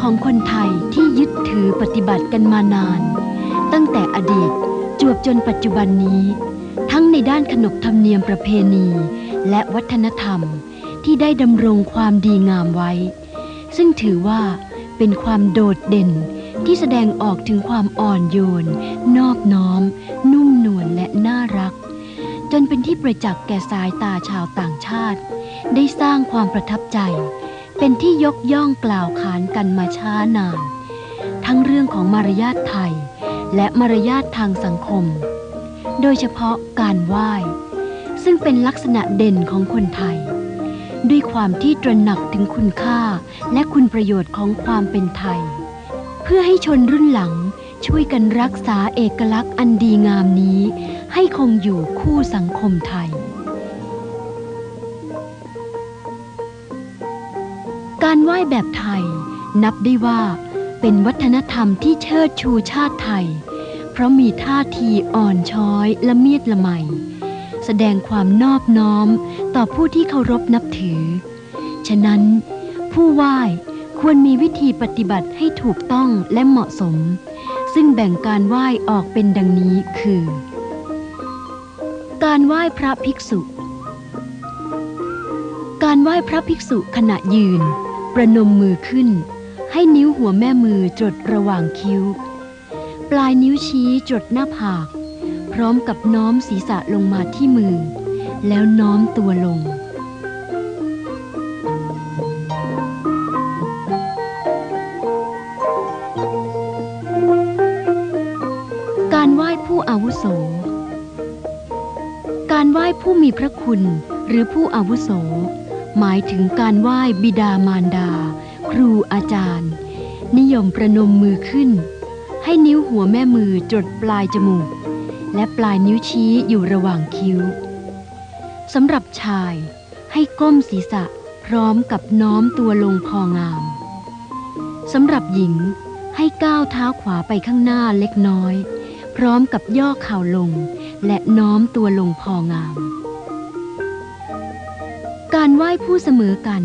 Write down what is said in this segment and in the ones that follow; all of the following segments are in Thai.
ของคนไทยที่ยึดถือปฏิบัติกันมานาน ตั้งแต่อดีตจวบจนปัจจุบันนี้ ทั้งในด้านขนบธรรมเนียมประเพณี และวัฒนธรรมที่ได้ดำรงความดีงามไว้ ซึ่งถือว่าเป็นความโดดเด่นที่แสดงออกถึงความอ่อนโยน นอบน้อม นุ่มนวลและน่ารัก จนเป็นที่ประจักษ์แก่สายตาชาวต่างชาติ ได้สร้างความประทับใจ เป็นที่ยกย่องกล่าวขานกันมาช้านาน ทั้งเรื่องของมารยาทไทย และมารยาททางสังคม โดยเฉพาะการไหว้ ซึ่งเป็นลักษณะเด่นของคนไทย ด้วยความที่ตระหนักถึงคุณค่าและคุณประโยชน์ของความเป็นไทย เพื่อให้ชนรุ่นหลังช่วยกันรักษาเอกลักษณ์อันดีงามนี้ ให้คงอยู่คู่สังคมไทย การไหว้แบบไทย นับได้ว่าเป็นวัฒนธรรมที่เชิดชูชาติไทย เพราะมีท่าทีอ่อนช้อยละเมียดละไม แสดงความนอบน้อมต่อผู้ที่เคารพนับถือ ฉะนั้นผู้ไหว้ควรมีวิธีปฏิบัติให้ถูกต้องและเหมาะสม ซึ่งแบ่งการไหว้ออกเป็นดังนี้คือ การไหว้พระภิกษุ การไหว้พระภิกษุขณะยืน ประนมมือขึ้น ให้นิ้วหัวแม่มือจดระหว่างคิ้ว ปลายนิ้วชี้จดหน้าผาก พร้อมกับน้อมศีรษะลงมาที่มือ แล้วน้อมตัวลงการไหว้ผู้อาวุโส การไหว้ผู้มีพระคุณหรือผู้อาวุโส หมายถึงการไหว้บิดามารดา ครูอาจารย์ นิยมประนมมือขึ้น ให้นิ้วหัวแม่มือจดปลายจมูก และปลายนิ้วชี้อยู่ระหว่างคิ้วสำหรับชายให้ก้มศีรษะพร้อมกับน้อมตัวลงพองาม สำหรับหญิงให้ก้าวเท้าขวาไปข้างหน้าเล็กน้อย พร้อมกับย่อเข่าลง และน้อมตัวลงพองาม การไหว้ผู้เสมอกัน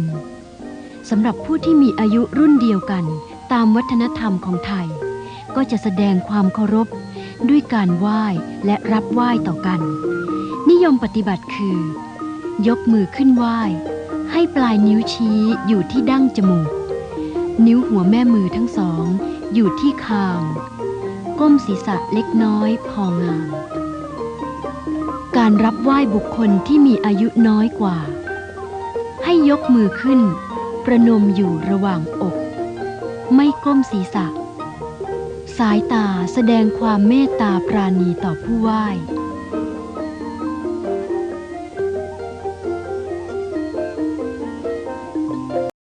สำหรับผู้ที่มีอายุรุ่นเดียวกัน ตามวัฒนธรรมของไทย ก็จะแสดงความเคารพ ด้วยการไหว้และรับไหว้ต่อกัน นิยมปฏิบัติคือ ยกมือขึ้นไหว้ ให้ปลายนิ้วชี้อยู่ที่ดั้งจมูก นิ้วหัวแม่มือทั้งสอง อยู่ที่คาง ก้มศีรษะเล็กน้อยพองาม การรับไหว้บุคคลที่มีอายุน้อยกว่า ให้ยกมือขึ้น ประนมอยู่ระหว่างอก ไม่ก้มศีรษะ สายตาแสดงความเมตตาปราณีต่อผู้ไหว้